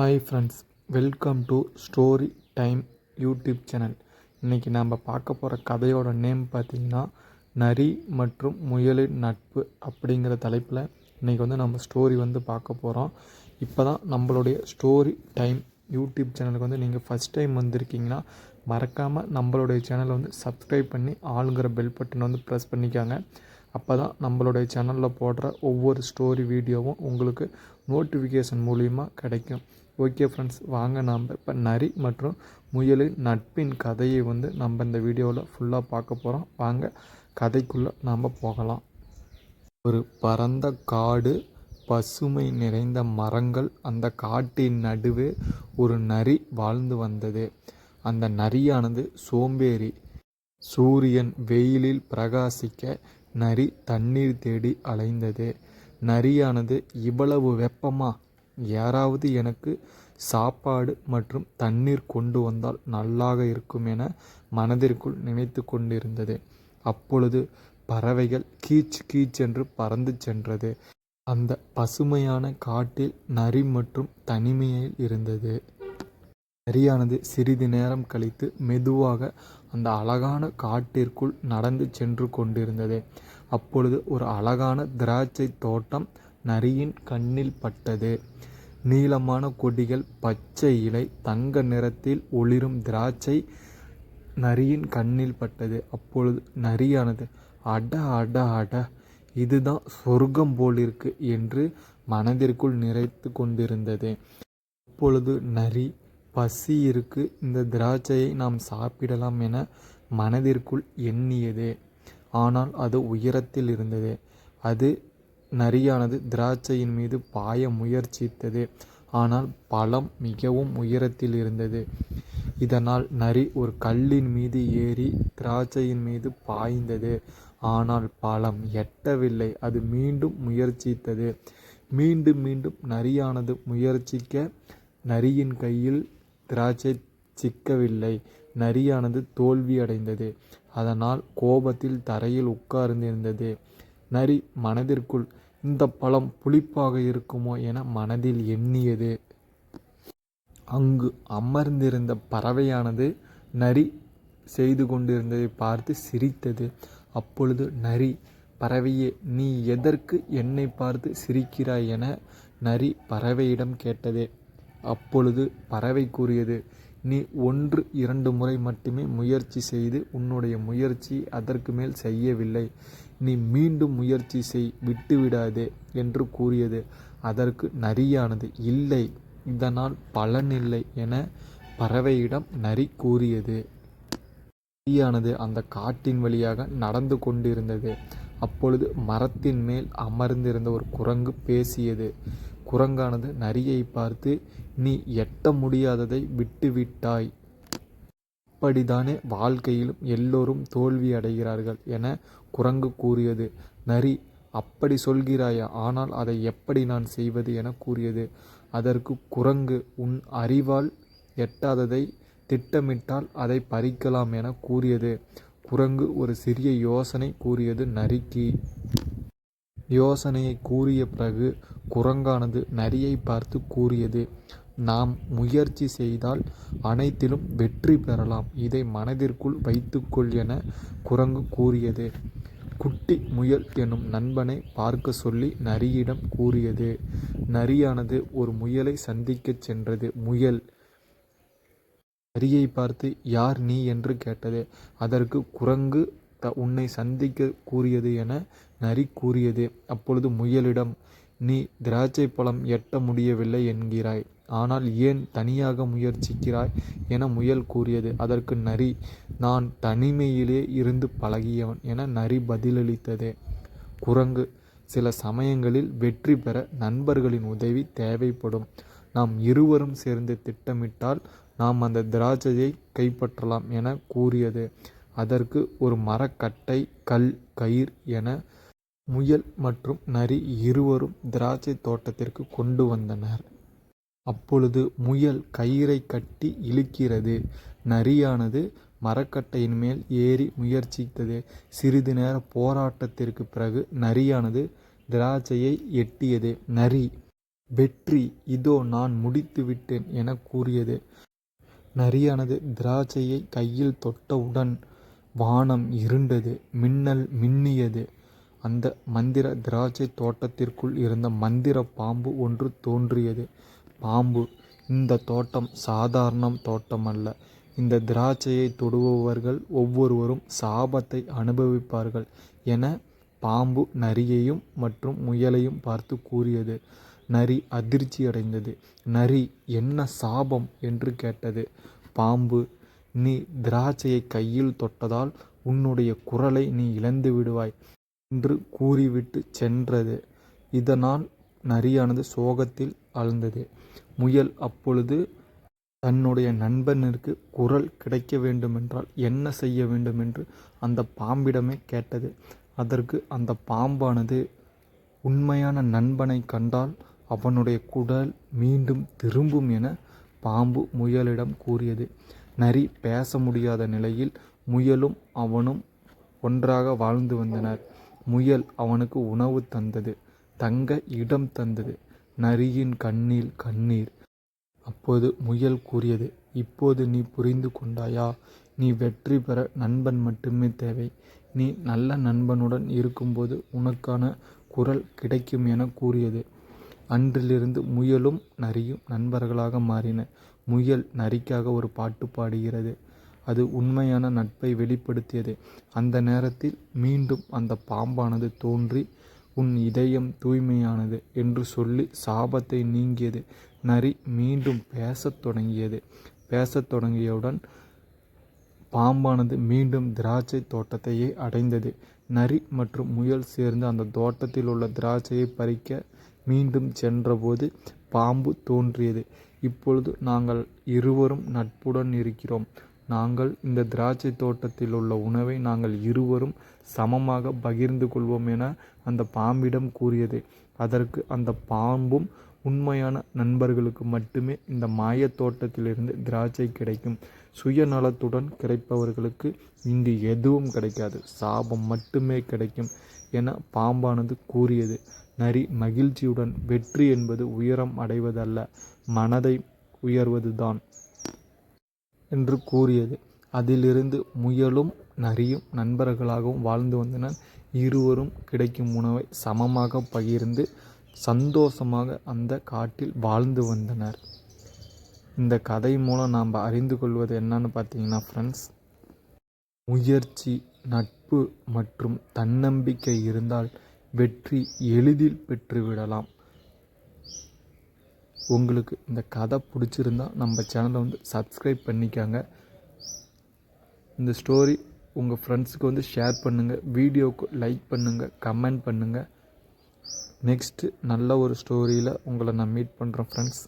Hi friends welcome to story time YouTube channel இன்றைக்கி நம்ம பார்க்க போகிற கதையோட நேம் பார்த்திங்கன்னா நரி மற்றும் முயலின் நட்பு அப்படிங்கிற தலைப்பில் இன்றைக்கி வந்து நம்ம ஸ்டோரி வந்து பார்க்க போகிறோம் இப்போ தான் நம்மளுடைய ஸ்டோரி டைம் யூடியூப் சேனலுக்கு வந்து நீங்கள் ஃபஸ்ட் டைம் வந்திருக்கீங்கன்னா மறக்காமல் நம்மளுடைய சேனலை வந்து சப்ஸ்கிரைப் பண்ணி ஆளுங்கிற பெல் பட்டன் வந்து ப்ரெஸ் பண்ணிக்காங்க. அப்போ தான் நம்மளுடைய சேனலில் போடுற ஒவ்வொரு ஸ்டோரி வீடியோவும் உங்களுக்கு நோட்டிஃபிகேஷன் மூலிமா கிடைக்கும். ஓகே ஃப்ரெண்ட்ஸ் வாங்க நாம் இப்போ நரி மற்றும் முயலின் நட்பின் கதையை வந்து நம்ம இந்த வீடியோவில் ஃபுல்லாக பார்க்க போகிறோம் வாங்க கதைக்குள்ளே நாம் போகலாம். ஒரு பரந்த காடு பசுமை நிறைந்த மரங்கள் அந்த காட்டின் நடுவே ஒரு நரி வாழ்ந்து வந்தது. அந்த நரியானது சோம்பேறி. சூரியன் வெயிலில் பிரகாசிக்க நரி தண்ணீர் தேடி அலைந்தது. நரியானது இவ்வளவு வெப்பமா? யாராவது எனக்கு சாப்பாடு மற்றும் தண்ணீர் கொண்டு வந்தால் நல்லாக இருக்கும் என மனதிற்குள் நினைத்து கொண்டிருந்தது. அப்பொழுது பறவைகள் கீச் கீச் என்று பறந்து சென்றது. அந்த பசுமையான காட்டில் நரி மற்றும் தனிமையில் இருந்தது. நரியானது சிறிது நேரம் கழித்து மெதுவாக அந்த அழகான காட்டிற்குள் நடந்து சென்று கொண்டிருந்தது. அப்பொழுது ஒரு அழகான திராட்சை தோட்டம் நரியின் கண்ணில் பட்டது. நீளமான கொடிகள் பச்சை இலை தங்க நிறத்தில் ஒளிரும் திராட்சை நரியின் கண்ணில் பட்டது. அப்பொழுது நரியானது அட அட அட இதுதான் சொர்க்கம் போலிருக்கு என்று மனதிற்குள் நிறைத்து கொண்டிருந்தது. அப்பொழுது நரி பசி இருக்கு இந்த திராட்சையை நாம் சாப்பிடலாம் என மனதிற்குள் எண்ணியது. ஆனால் அது உயரத்தில் இருந்தது. அது நரியானது திராட்சையின் மீது பாய முயற்சித்தது. ஆனால் பழம் மிகவும் உயரத்தில் இருந்தது. இதனால் நரி ஒரு கல்லின் மீது ஏறி திராட்சையின் மீது பாய்ந்தது. ஆனால் பழம் எட்டவில்லை. அது மீண்டும் முயற்சித்தது. மீண்டும் மீண்டும் நரியானது முயற்சிக்க நரியின் கையில் திராட்சை சிக்கவில்லை. நரியானது தோல்வி அடைந்தது அதனால் கோபத்தில் தரையில் உட்கார்ந்திருந்தது. நரி மனதிற்குள் இந்த பழம் புளிப்பாக இருக்குமோ என மனதில் எண்ணியது. அங்கு அமர்ந்திருந்த பறவையானது நரி செய்து கொண்டிருந்ததை பார்த்து சிரித்தது. அப்பொழுது நரி பறவையே நீ எதற்கு என்னை பார்த்து சிரிக்கிறாய்? என நரி பறவையிடம் கேட்டது. அப்பொழுது பறவை கூறியது நீ ஒன்று இரண்டு முறை மட்டுமே முயற்சி செய்து உன்னுடைய முயற்சி அதற்கு மேல் செய்யவில்லை. நீ மீண்டும் முயற்சி செய் விட்டுவிடாதே என்று கூறியது. அதற்கு நரியானது இல்லை இதனால் பலனில்லை என பறவையிடம் நரி கூறியது. நரியானது அந்த காட்டின் வழியாக நடந்து கொண்டிருந்தது. அப்பொழுது மரத்தின் மேல் அமர்ந்திருந்த ஒரு குரங்கு பேசியது. குரங்கானது நரியை பார்த்து நீ எட்ட முடியாததை விட்டுவிட்டாய். அப்படித்தானே வாழ்க்கையிலும் எல்லோரும் தோல்வி அடைகிறார்கள் என குரங்கு கூறியது. நரி அப்படி சொல்கிறாயா? ஆனால் அதை எப்படி நான் செய்வது என கூறியது. அதற்கு குரங்கு உன் அறிவால் எட்டாததை திட்டமிட்டால் அதை பறிக்கலாம் என கூறியது. குரங்கு ஒரு சிறிய யோசனை கூறியது நரிக்கு. யோசனையை கூறிய பிறகு குரங்கானது நரியை பார்த்து கூறியது. நாம் முயற்சி செய்தால் அனைத்திலும் வெற்றி பெறலாம். இதை மனதிற்குள் வைத்துக்கொள் என குரங்கு கூறியது. குட்டி முயல் எனும் நண்பனை பார்க்க சொல்லி நரியிடம் கூறியது. நரியானது ஒரு முயலை சந்திக்கச் சென்றது. முயல் நரியை பார்த்து யார் நீ? என்று கேட்டது. அதற்கு குரங்கு த உன்னை சந்திக்க கூறியது என நரி கூறியது. அப்பொழுது முயலிடம் நீ திராட்சை பழம் எட்ட முடியவில்லை என்கிறாய். ஆனால் ஏன் தனியாக முயற்சிக்கிறாய் என முயல் கூறியது. அதற்கு நரி நான் தனிமையிலே இருந்து பழகியவன் என நரி பதிலளித்தது. குரங்கு சில சமயங்களில் வெற்றி பெற நண்பர்களின் உதவி தேவைப்படும். நாம் இருவரும் சேர்ந்து திட்டமிட்டால் நாம் அந்த திராட்சையை கைப்பற்றலாம் என கூறியது. அதற்கு ஒரு மரக்கட்டை கல் கயிர் என முயல் மற்றும் நரி இருவரும் திராட்சை தோட்டத்திற்கு கொண்டு வந்தனர். அப்பொழுது முயல் கயிறை கட்டி இழுக்கிறது. நரியானது மரக்கட்டையின் மேல் ஏறி முயற்சித்தது. சிறிது நேர போராட்டத்திற்கு பிறகு நரியானது திராட்சையை எட்டியது. நரி வெற்றி இதோ நான் முடித்து விட்டேன் என கூறியது. நரியானது திராட்சையை கையில் தொட்டவுடன் வானம் இருண்டது. மின்னல் மின்னியது. அந்த மந்திர திராட்சை தோட்டத்திற்குள் இருந்த மந்திர பாம்பு ஒன்று தோன்றியது. பாம்பு. இந்த தோட்டம் சாதாரண தோட்டம் அல்ல இந்த திராட்சையை தொடுபவர்கள் ஒவ்வொருவரும் சாபத்தை அனுபவிப்பார்கள் என பாம்பு நரியையும் மற்றும் முயலையும் பார்த்து கூறியது. நரி அதிர்ச்சியடைந்தது நரி என்ன சாபம்? என்று கேட்டது. பாம்பு நீ திராட்சையை கையில் தொட்டதால் உன்னுடைய குரலை நீ இழந்து விடுவாய் என்று கூறிவிட்டு சென்றது. இதனால் நரியானது சோகத்தில் ஆழ்ந்தது. முயல் அப்பொழுது தன்னுடைய நண்பனிற்கு குரல் கிடைக்க வேண்டுமென்றால் என்ன செய்ய வேண்டும் என்று அந்த பாம்பிடமே கேட்டது. அதற்கு அந்த பாம்பானது உண்மையான நண்பனை கண்டால் அவனுடைய குடல் மீண்டும் திரும்பும் என பாம்பு முயலிடம் கூறியது. நரி பேச முடியாத நிலையில் முயலும் அவனும் ஒன்றாக வாழ்ந்து வந்தனர். முயல் அவனுக்கு உணவு தந்தது. தங்க இடம் தந்தது. நரியின் கண்ணில் கண்ணீர். அப்போது முயல் கூறியது இப்போது நீ புரிந்து கொண்டாயா? நீ வெற்றி பெற நண்பன் மட்டுமே தேவை. நீ நல்ல நண்பனுடன் இருக்கும்போது உனக்கான குரல் கிடைக்கும் என கூறியது. அன்றிலிருந்து முயலும் நரியும் நண்பர்களாக மாறின. முயல் நரிக்காக ஒரு பாட்டு பாடுகிறது. அது உண்மையான நட்பை வெளிப்படுத்தியது. அந்த நேரத்தில் மீண்டும் அந்த பாம்பானது தோன்றி உன் இதயம் தூய்மையானது என்று சொல்லி சாபத்தை நீங்கியது. நரி மீண்டும் பேசத் தொடங்கியது. பேசத் தொடங்கியவுடன் பாம்பானது மீண்டும் திராட்சை தோட்டத்தையே அடைந்தது. நரி மற்றும் முயல் சேர்ந்து அந்த தோட்டத்தில் உள்ள திராட்சையை பறிக்க மீண்டும் சென்றபோது பாம்பு தோன்றியது. இப்பொழுது நாங்கள் இருவரும் நட்புடன் இருக்கிறோம். நாங்கள் இந்த திராட்சை தோட்டத்தில் உள்ள உணவை நாங்கள் இருவரும் சமமாக பகிர்ந்து கொள்வோம் என அந்த பாம்பிடம் கூறியது. அதற்கு அந்த பாம்பும் உண்மையான நண்பர்களுக்கு மட்டுமே இந்த மாயத் தோட்டத்திலிருந்து திராட்சை கிடைக்கும். சுயநலத்துடன் கிடைப்பவர்களுக்கு இங்கு எதுவும் கிடைக்காது. சாபம் மட்டுமே கிடைக்கும் என பாம்பானது கூறியது. நரி மகிழ்ச்சியுடன் வெற்றி என்பது உயரம் அடைவதல்ல மனதை உயர்வதுதான். என்று கூறியது. அதிலிருந்து முயலும் நரியும் நண்பர்களாகவும் வாழ்ந்து வந்தனர். இருவரும் கிடைக்கும் உணவை சமமாக பகிர்ந்து சந்தோஷமாக அந்த காட்டில் வாழ்ந்து வந்தனர். இந்த கதை மூலம் நாம் அறிந்து கொள்வது என்னன்னு பார்த்தீங்கன்னா ஃப்ரெண்ட்ஸ் முயற்சி நட்பு மற்றும் தன்னம்பிக்கை இருந்தால் வெற்றி எளிதில் பெற்றுவிடலாம். உங்களுக்கு இந்த கதை பிடிச்சிருந்தா நம்ம சேனலை வந்து சப்ஸ்கிரைப் பண்ணிக்கோங்க. இந்த ஸ்டோரி உங்கள் ஃப்ரெண்ட்ஸுக்கு வந்து ஷேர் பண்ணுங்கள் வீடியோவுக்கு லைக் பண்ணுங்கள் கமெண்ட் பண்ணுங்கள் நெக்ஸ்ட்டு நல்ல ஒரு ஸ்டோரியில் உங்களை நான் மீட் பண்ணுறேன் ஃப்ரெண்ட்ஸ்